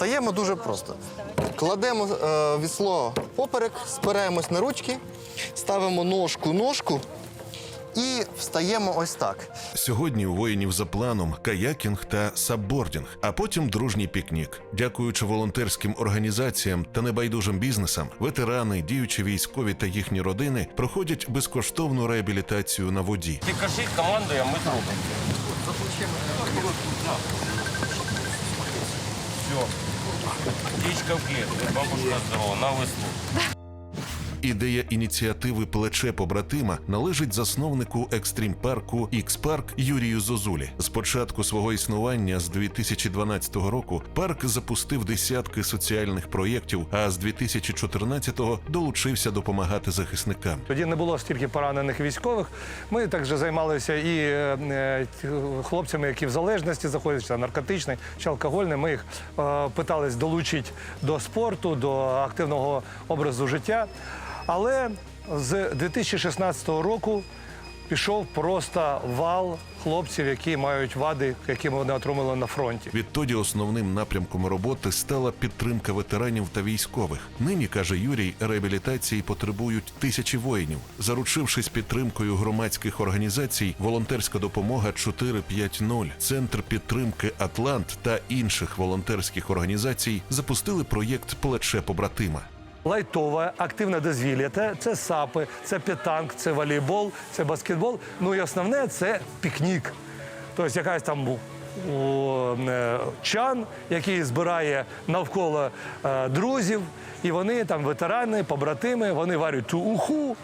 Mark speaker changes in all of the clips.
Speaker 1: Встаємо дуже просто. Кладемо е, вісло поперек, спираємось на ручки, ставимо ножку ножку і встаємо ось так.
Speaker 2: Сьогодні у воїнів за планом каякінг та саббордінг, а потім дружній пікнік. Дякуючи волонтерським організаціям та небайдужим бізнесам, ветерани, діючі військові та їхні родини проходять безкоштовну реабілітацію на воді.
Speaker 3: Ти кажи команду, а ми зробимо. Все. Птичка в клетке, бабушка здорова, на весло.
Speaker 2: Ідея ініціативи Плече побратима належить засновнику екстрім парку Ікс-Парк Юрію Зозулі. З початку свого існування з 2012 року парк запустив десятки соціальних проєктів, а з 2014-го долучився допомагати захисникам.
Speaker 4: Тоді не було стільки поранених військових. Ми також займалися і е, е, хлопцями, які в залежності знаходяться, наркотичний чи алкогольний. Ми їх е, питались долучити до спорту, до активного образу життя. Але з 2016 року пішов просто вал хлопців, які мають вади, які вони отримали на фронті.
Speaker 2: Відтоді основним напрямком роботи стала підтримка ветеранів та військових. Нині каже Юрій, реабілітації потребують тисячі воїнів. Заручившись підтримкою громадських організацій, волонтерська допомога 450, центр підтримки Атлант та інших волонтерських організацій запустили проєкт Плече побратима.
Speaker 4: Лайтове, активне дозвілля. Це, це сапи, це п'ятанк, це волейбол, це баскетбол. Ну і основне це пікнік. Тобто якась там е, чан, який збирає навколо е, друзів, і вони там ветерани, побратими, вони варять ту уху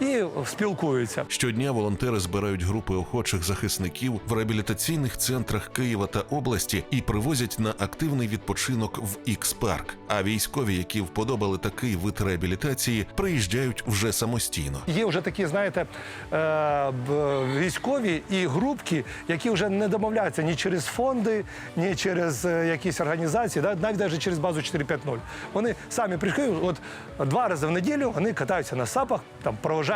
Speaker 4: і спілкуються.
Speaker 2: Щодня волонтери збирають групи охочих захисників в реабілітаційних центрах Києва та області і привозять на активний відпочинок в Ікс-парк. А військові, які вподобали такий вид реабілітації, приїжджають вже самостійно.
Speaker 4: Є вже такі, знаєте, е, військові і групки, які вже не домовляються ні через фонди, ні через е, якісь організації, да, навіть навіть через базу 450. Вони самі прийшли, от два рази в неділю вони катаються на сапах, там провожають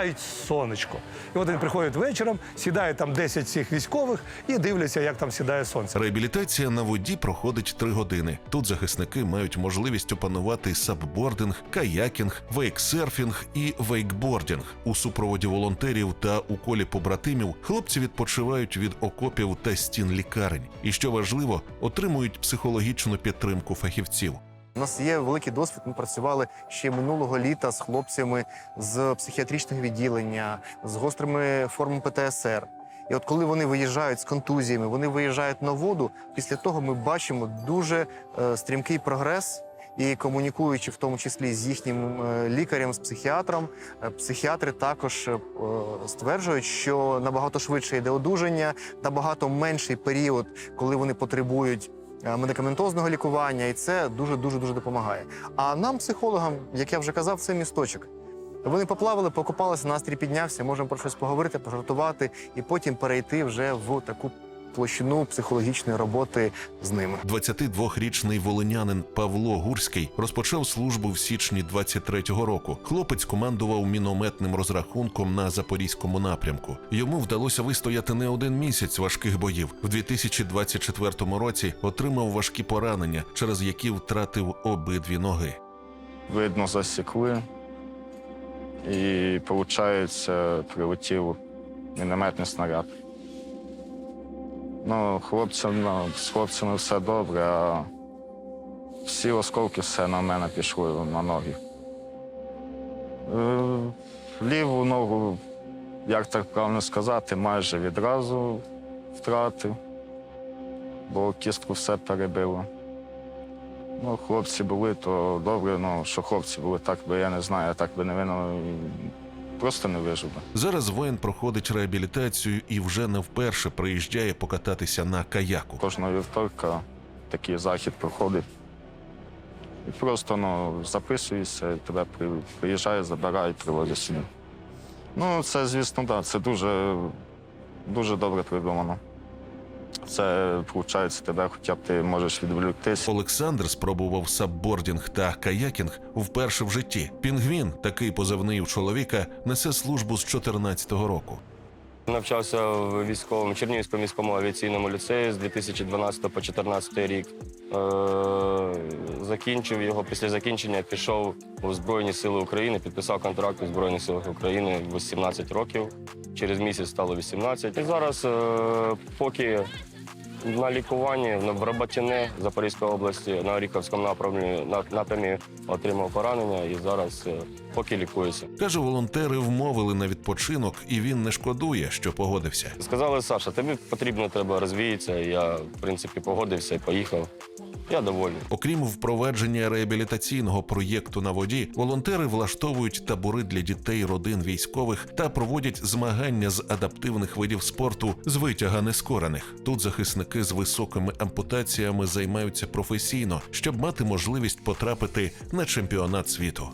Speaker 4: сонечко. І от вони приходять вечором, сідають там 10 цих військових і дивляться, як там сідає сонце.
Speaker 2: Реабілітація на воді проходить три години. Тут захисники мають можливість опанувати саббординг, каякінг, вейксерфінг і вейкбордінг. У супроводі волонтерів та у колі побратимів хлопці відпочивають від окопів та стін лікарень. І що важливо, отримують психологічну підтримку фахівців.
Speaker 1: У нас є великий досвід. Ми працювали ще минулого літа з хлопцями з психіатричного відділення, з гострими формами ПТСР. І от коли вони виїжджають з контузіями, вони виїжджають на воду. Після того ми бачимо дуже е, стрімкий прогрес. І комунікуючи в тому числі з їхнім е, лікарем, з психіатром, е, психіатри також стверджують, що набагато швидше йде одужання, набагато менший період, коли вони потребують медикаментозного лікування, і це дуже дуже дуже допомагає. А нам, психологам, як я вже казав, це місточок. Вони поплавали, покупалися, настрій піднявся, можемо про щось поговорити, пожартувати і потім перейти вже в таку площину психологічної роботи з ними.
Speaker 2: 22-річний волинянин Павло Гурський розпочав службу в січні 23-го року. Хлопець командував мінометним розрахунком на запорізькому напрямку. Йому вдалося вистояти не один місяць важких боїв. В 2024 році отримав важкі поранення, через які втратив обидві ноги.
Speaker 5: видно, засікли. І, виходить, прилетів мінометний снаряд. Ну, хлопцям, ну, з хлопцями все добре, а всі осколки все на мене пішли на ноги. Е, Ліву ногу, як так правильно сказати, майже відразу втратив, бо кістку все перебило. Ну, хлопці були, то добре, ну що хлопці були, так би я не знаю, так би не винно просто не вижив би.
Speaker 2: Зараз воїн проходить реабілітацію і вже не вперше приїжджає покататися на каяку.
Speaker 5: Кожного вівторка такий захід проходить. І просто ну, записуєшся, і тебе при- забирає, приводить сюди. Ну, це, звісно, так, це дуже, дуже добре придумано. Це, виходить, тебе хоча б ти можеш відволіктись.
Speaker 2: Олександр спробував саббордінг та каякінг вперше в житті. Пінгвін, такий позивний у чоловіка, несе службу з 14-го року.
Speaker 3: Навчався в військовому Чернігівському міському авіаційному ліцеї з 2012 по 2014 рік. Е, Закінчив його після закінчення, пішов у Збройні Сили України, підписав контракт у Збройних силах України 18 років. Через місяць стало 18. І зараз, е, поки на лікуванні в Роботіне Запорізької області на Оріховському напрямі, на- напрямі отримав поранення і зараз е, поки лікуюся.
Speaker 2: Каже, волонтери вмовили на відпочинок, і він не шкодує, що погодився.
Speaker 3: Сказали, Саша, тобі потрібно треба розвіятися. Я, в принципі, погодився і поїхав. Я довольний.
Speaker 2: Окрім впровадження реабілітаційного проєкту на воді, волонтери влаштовують табори для дітей родин військових та проводять змагання з адаптивних видів спорту з витяга нескорених. Тут захисники з високими ампутаціями займаються професійно, щоб мати можливість потрапити на чемпіонат світу.